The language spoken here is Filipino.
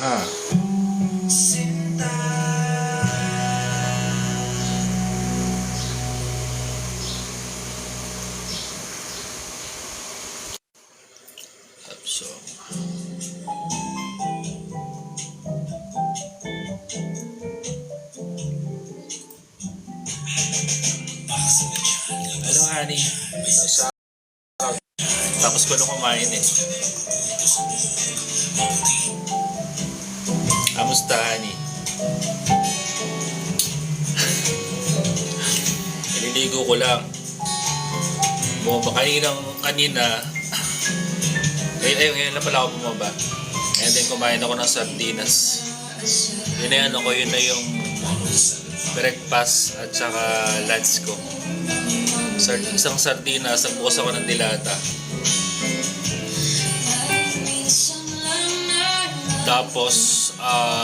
Ha. So, Hello, honey. Sa tapos ko lang kumain eh. Kamusta, honey? Nililigo ko lang. Bumaba kaninang kanina. Ay, ay, ngayon na pala ako bumaba. And then kumain ako ng sardinas. Yun na yan ako, yun na yung breakfast at saka lunch ko. Sard isang sardinas, nagbukas ako ng dilata. Tapos, uh,